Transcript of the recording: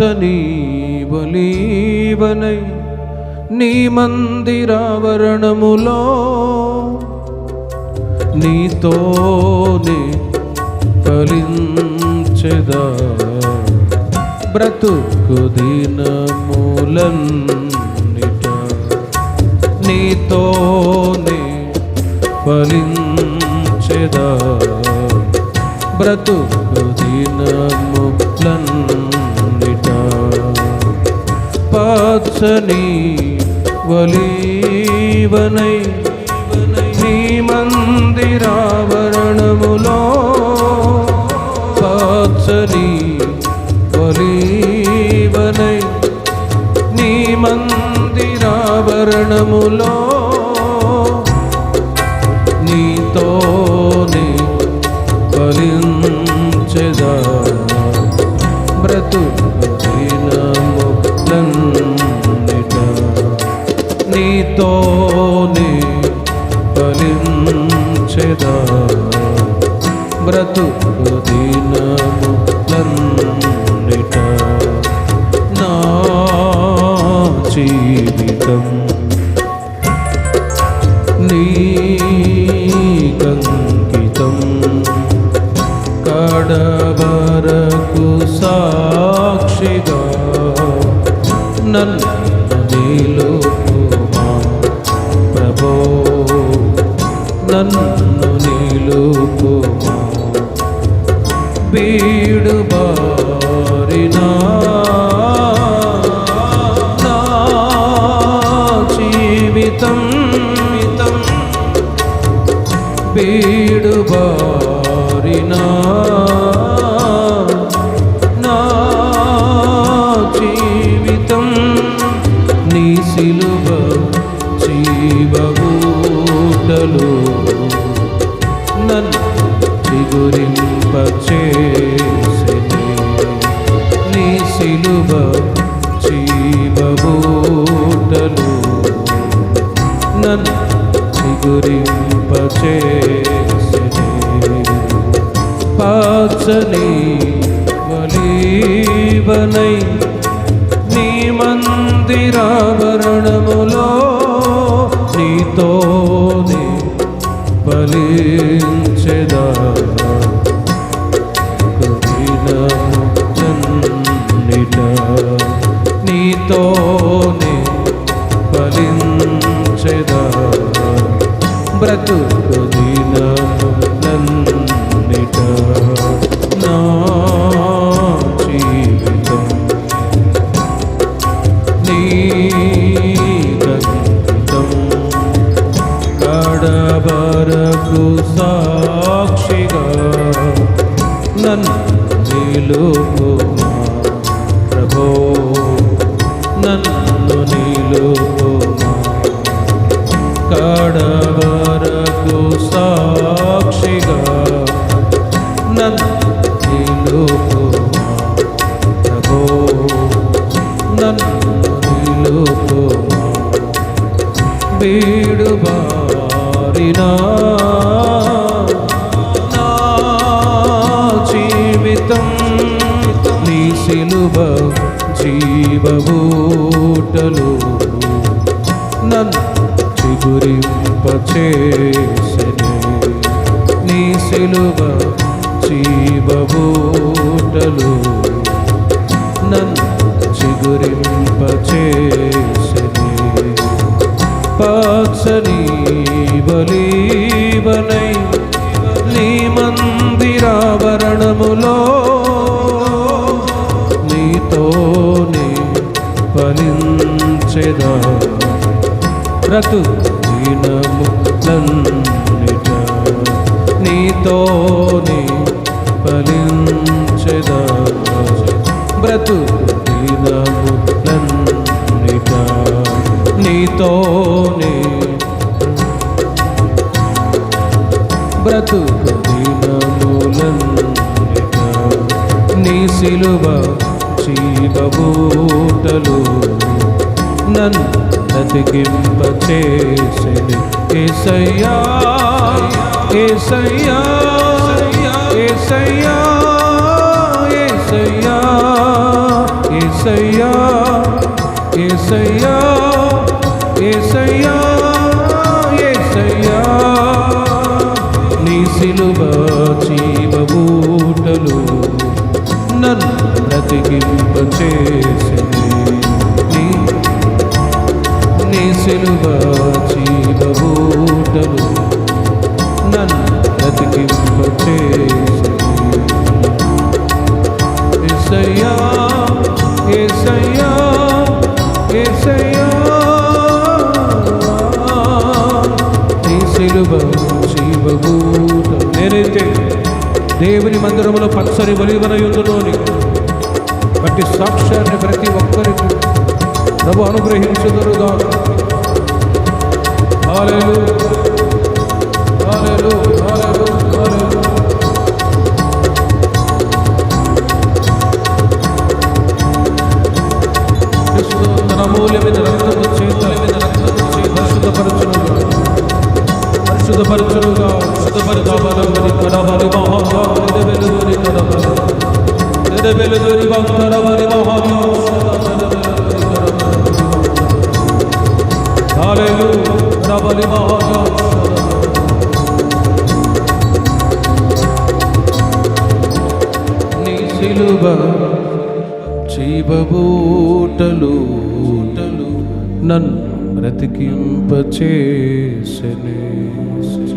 పచ్చని ఒలీవనై నీ మందిరావరణములో నీతోనే ఫలించెదా. బ్రతుకు దినములన్నిట నీతోనే ఫలించెదా. బ్రతుకు దినములన్నిట పచ్చని వలీవనై నీ మందిరావరణములో పచ్చని వలీవనై నీ మందిరావరణములో నీతోనే ఫలించెదా. బ్రతుకు దినములన్నిట నా జీవితం. నీకంకితం కడవరకు సాక్షిగా నన్ను నిలుపుమా బీడు బారినా. నా జీవితం మితం బీడు బారినా. నా జీవితం నీ సిలువ జీవబూటలు పాచని వలీవనై నీ మందిరావరణములో నీతోనే ఫలించెదా. దినములన్నిట సాక్షిగా నన్ను నిలుపుమా ప్రభో నన్ను నిలుపుమా కడవరకు సాక్షిగా నన్ను నిలుపుమా ప్రభో నన్ను నిలుపుమా బీడు సిలువ జీవబూటలు నన్ను చిగురింపచేసెను. నీ సిలువ జీవబూటలు నన్ను చిగురింపచేసెను. పచ్చని బలీ బ్రతు దినము నన్నిట. నీతోనే ఫలించదా బ్రతు దినము నన్నిట. నీతోనే బ్రతుకు దినములన్నిట నీ సిలువ జీవబూటలు నన్ను బ్రతికింపచేసెను ఏసయ్యా ఏసయ్యా ఏసయ్యా ఏసయ్యా ఏసయ్యా ఏసయ్యా ఏసయ్యా ఏసయ్యా నీ సిలువ నీ సిలువ నేనైతే దేవుని మందిరంలో పచ్చని ఒలివన యుద్ధలోని బట్టి సాక్ష్యాన్ని ప్రతి ఒక్కరికి ప్రభు అనుగ్రహించుదురుగా పరిశుద్ధపరచునుగా శుద్ధపరచబడమని కడవలి మహాగా వెలుగురి కడవలి మహాగా హాలేలు మహాగా నీ సిలువ జీవబూటలు నన్ను బ్రతికింపచేసనే.